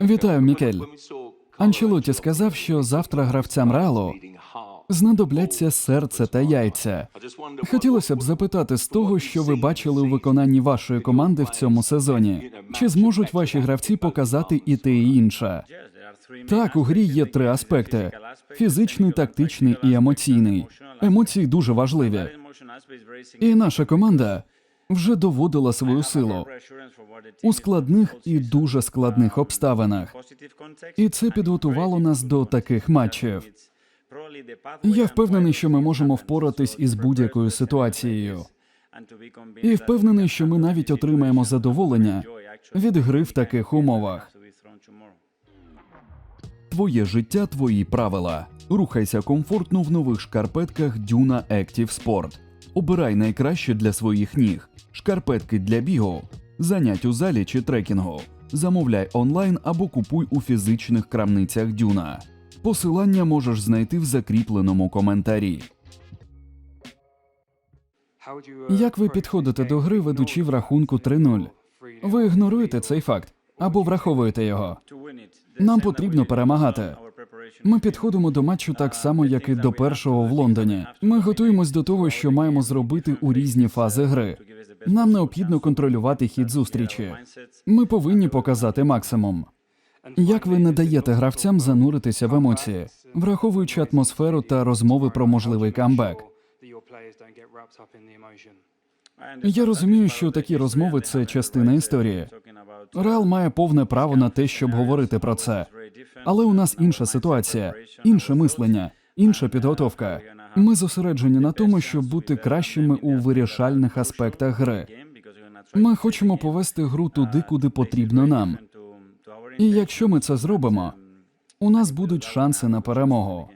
Вітаю, Мікель. Анчелоті сказав, що завтра гравцям Реалу знадобляться серце та яйця. Хотілося б запитати з того, що ви бачили у виконанні вашої команди в цьому сезоні. Чи зможуть ваші гравці показати і те, і інше? Так, у грі є три аспекти: фізичний, тактичний і емоційний. Емоції дуже важливі. І наша команда вже доводила свою силу у складних і дуже складних обставинах. І це підготувало нас до таких матчів. Я впевнений, що ми можемо впоратись із будь-якою ситуацією. І впевнений, що ми навіть отримаємо задоволення від гри в таких умовах. Твоє життя, твої правила. Рухайся комфортно в нових шкарпетках Duna Active Sport. Обирай найкраще для своїх ніг. Шкарпетки для бігу, занять у залі чи трекінгу. Замовляй онлайн або купуй у фізичних крамницях Дюна. Посилання можеш знайти в закріпленому коментарі. Як ви підходите до гри, ведучи в рахунку 3-0? Ви ігноруєте цей факт або враховуєте його? Нам потрібно перемагати. Ми підходимо до матчу так само, як і до першого в Лондоні. Ми готуємось до того, що маємо зробити у різні фази гри. Нам необхідно контролювати хід зустрічі. Ми повинні показати максимум. Як ви не даєте гравцям зануритися в емоції, враховуючи атмосферу та розмови про можливий камбек? Я розумію, що такі розмови це частина історії. Реал має повне право на те, щоб говорити про це. Але у нас інша ситуація, інше мислення, інша підготовка. Ми зосереджені на тому, щоб бути кращими у вирішальних аспектах гри. Ми хочемо повести гру туди, куди потрібно нам. І якщо ми це зробимо, у нас будуть шанси на перемогу.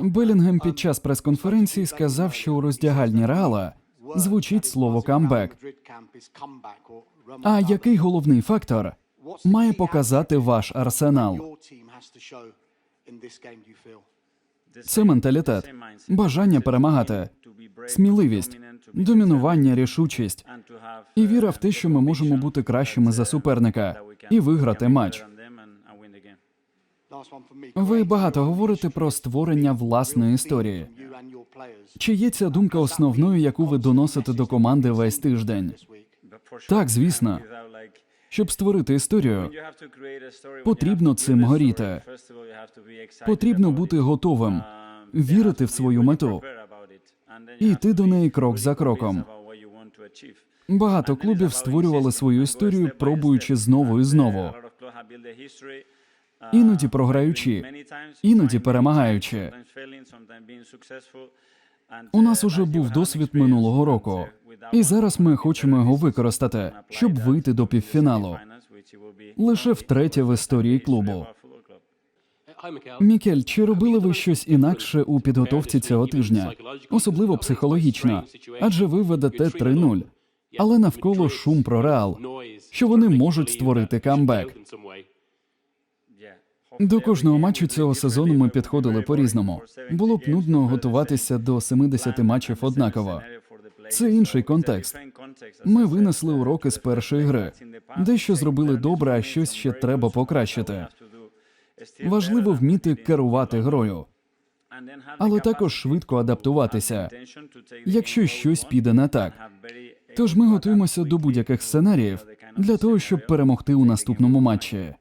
Белінгем під час прес-конференції сказав, що у роздягальні Реала звучить слово камбек. А який головний фактор має показати ваш арсенал? Це менталітет, бажання перемагати, сміливість, домінування, рішучість і віра в те, що ми можемо бути кращими за суперника і виграти матч. Ви багато говорите про створення власної історії. Чи є ця думка основною, яку ви доносите до команди весь тиждень? Так, звісно. Щоб створити історію, потрібно цим горіти. потрібно бути готовим, вірити в свою мету і йти до неї крок за кроком. Багато клубів створювали свою історію, пробуючи знову і знову, іноді програючи, іноді перемагаючи. У нас уже був досвід минулого року, і зараз ми хочемо його використати, щоб вийти до півфіналу. Лише втретє в історії клубу. Мікель, чи робили ви щось інакше у підготовці цього тижня, особливо психологічно? Адже ви ведете 3-0, але навколо шум про реал, що вони можуть створити камбек. До кожного матчу цього сезону ми підходили по-різному. Було б нудно готуватися до 70 матчів однаково. Це інший контекст. Ми винесли уроки з першої гри. Дещо зробили добре, а щось ще треба покращити. Важливо вміти керувати грою, але також швидко адаптуватися, якщо щось піде не так. Тож ми готуємося до будь-яких сценаріїв для того, щоб перемогти у наступному матчі.